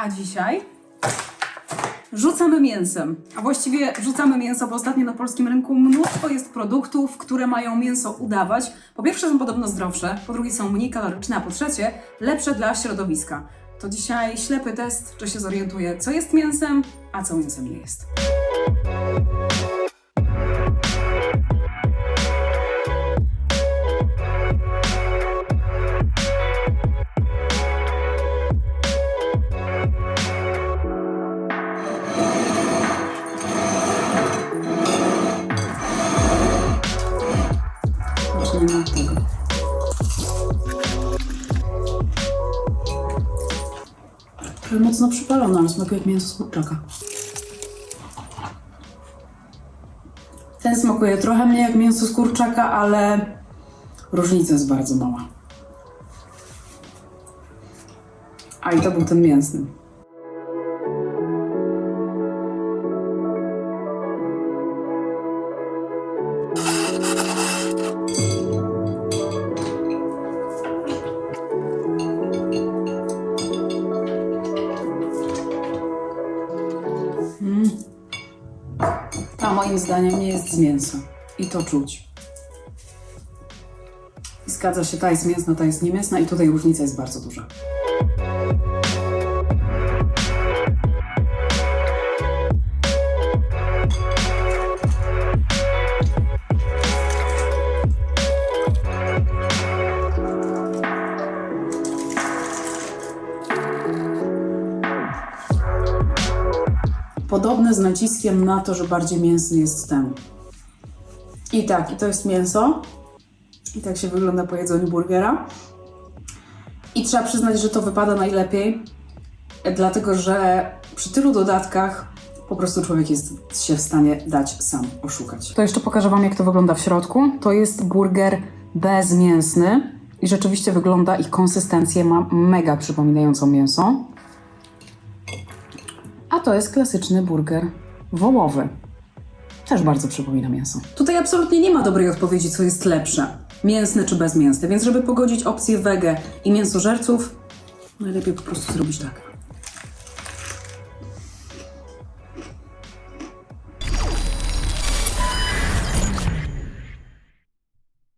A dzisiaj rzucamy mięsem. A właściwie rzucamy mięso, bo ostatnio na polskim rynku mnóstwo jest produktów, które mają mięso udawać. Po pierwsze są podobno zdrowsze, po drugie są mniej kaloryczne, a po trzecie lepsze dla środowiska. To dzisiaj ślepy test, czy się zorientuje, co jest mięsem, a co mięsem nie jest. Mocno przypalone, ale smakuje jak mięso z kurczaka. Ten smakuje trochę mniej jak mięso z kurczaka, ale różnica jest bardzo mała. A i to był ten mięsny. A moim zdaniem nie jest z mięsa. I to czuć. I zgadza się, ta jest mięsna, ta jest niemięsna i tutaj różnica jest bardzo duża. Podobne z naciskiem na to, że bardziej mięsny jest ten. I tak, i to jest mięso. I tak się wygląda po jedzeniu burgera. I trzeba przyznać, że to wypada najlepiej, dlatego że przy tylu dodatkach po prostu człowiek jest się w stanie dać sam oszukać. To jeszcze pokażę Wam, jak to wygląda w środku. To jest burger bezmięsny i rzeczywiście wygląda i konsystencję ma mega przypominającą mięso. A to jest klasyczny burger wołowy. Też bardzo przypomina mięso. Tutaj absolutnie nie ma dobrej odpowiedzi, co jest lepsze. Mięsne czy bezmięsne, więc żeby pogodzić opcje wege i mięsożerców, najlepiej po prostu zrobić tak.